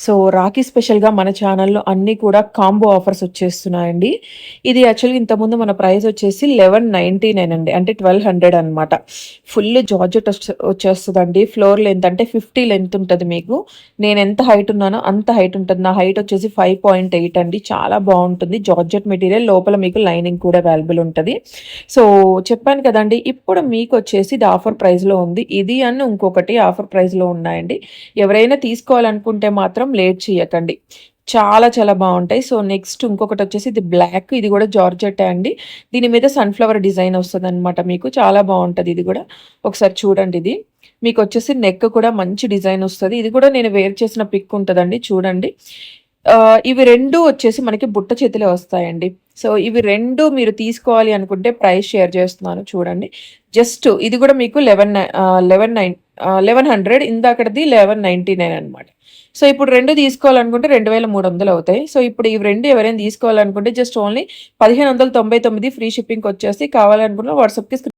So Rakhi స్పెషల్‌గా మన ఛానల్‌లో అన్నీ కూడా కాంబో ఆఫర్స్ వచ్చేస్తున్నాయండి. ఇది యాక్చువల్‌గా ఇంతకుముందు మన ప్రైస్ వచ్చేసి 1199 అండి. అంటే 1200 అనమాట. ఫుల్ జార్జెట్ వచ్చేస్తుందండి ఫ్లోర్ లెంత్ అంటే 50 లెంత్ ఉంటుంది మీకు. నేను ఎంత హైట్ ఉన్నానో అంత హైట్ ఉంటుంది నా హైట్ వచ్చేసి 5.8 అండి. చాలా బాగుంటుంది జార్జెట్ మెటీరియల్ లోపల మీకు లైనింగ్ కూడా అవైలబుల్ ఉంటుంది సో చెప్పాను కదండి ఇప్పుడు మీకు వచ్చేసి ఇది ఆఫర్ ప్రైస్‌లో ఉంది. ఇది అని ఇంకొకటి ఆఫర్ ప్రైస్‌లో ఉన్నాయండి. ఎవరైనా తీసుకోవాలనుకుంటే మాత్రం లేట్ చేయకండి. చాలా చాలా బాగుంటాయి సో నెక్స్ట్ ఇంకొకటి వచ్చేసి ఇది బ్లాక్ ఇది కూడా జార్జెట్టే అండి. దీని మీద సన్‌ఫ్లవర్ డిజైన్ వస్తుంది అనమాట మీకు. చాలా బాగుంటుంది ఇది కూడా ఒకసారి చూడండి ఇది. మీకు వచ్చేసి నెక్ కూడా మంచి డిజైన్ వస్తుంది ఇది కూడా నేను వేర్ చేసిన పిక్ ఉంటుందండి చూడండి. ఇవి రెండు వచ్చేసి మనకి బుట్ట చేతులే వస్తాయండి. సో ఇవి రెండు మీరు తీసుకోవాలి అనుకుంటే ప్రైస్ షేర్ చేస్తున్నాను చూడండి. జస్ట్ ఇది కూడా మీకు eleven eleven nine eleven hundred ఇందాకటిది eleven ninety nine అనమాట సో ఇప్పుడు రెండు తీసుకోవాలనుకుంటే రెండు వేల మూడు వందలు అవుతాయి. సో ఇప్పుడు ఇవి రెండు ఎవరైనా తీసుకోవాలనుకుంటే జస్ట్ ఓన్లీ పదిహేను వందల తొంభై తొమ్మిది ఫ్రీ షిప్పింగ్కి వచ్చేసి కావాలనుకున్న వాట్సాప్కి